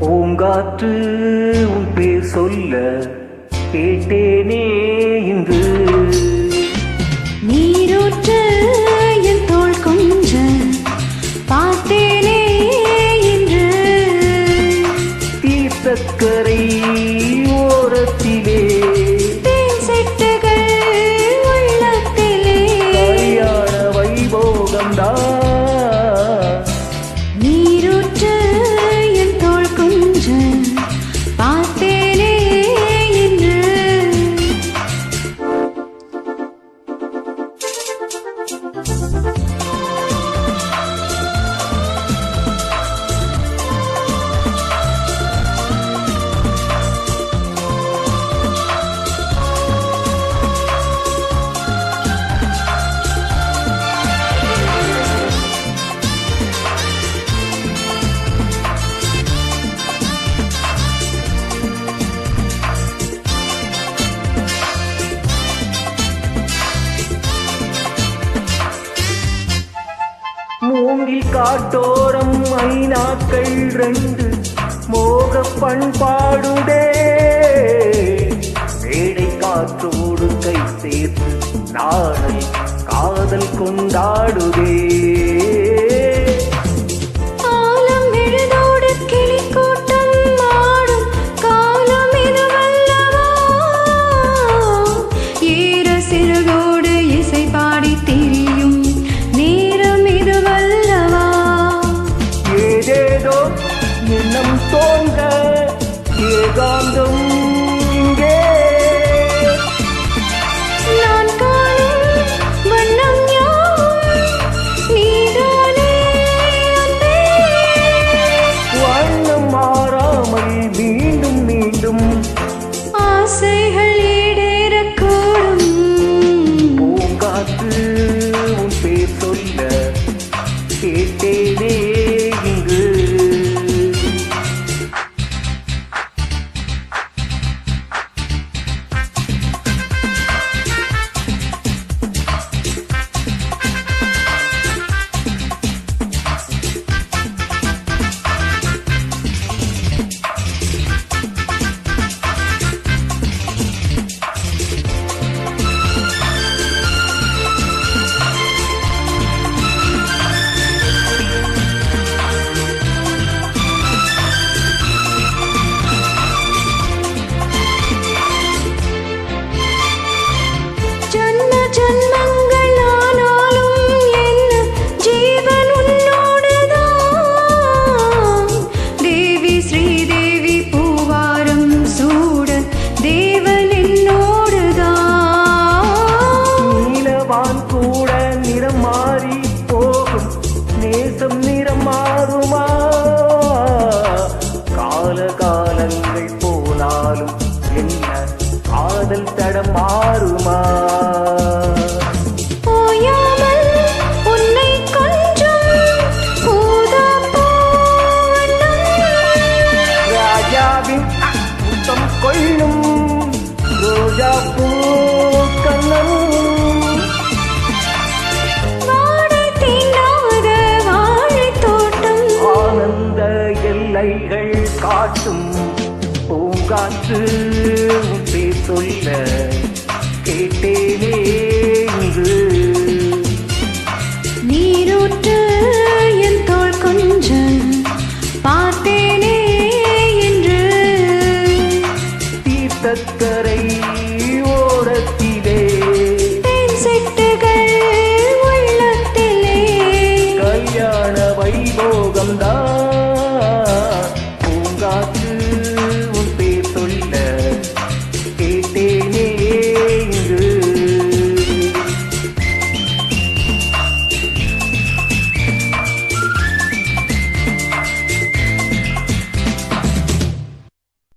பூங்காற்று உன் பேர் சொல்ல கேட்டேனே. மூங்கில் காட்டோரம் ஐநாக்கள் ரெண்டு. மோக பண்பாடுடே. வேடை காற்றோடு கை சேர்த்து நாளை காதல் கொண்டாடுதே. காந்தம். கூட்டம் கொள்ளும் ரோஜா பூ கண்ணம் ஆனந்த எல்லைகள் காட்டும் பூங்காற்று.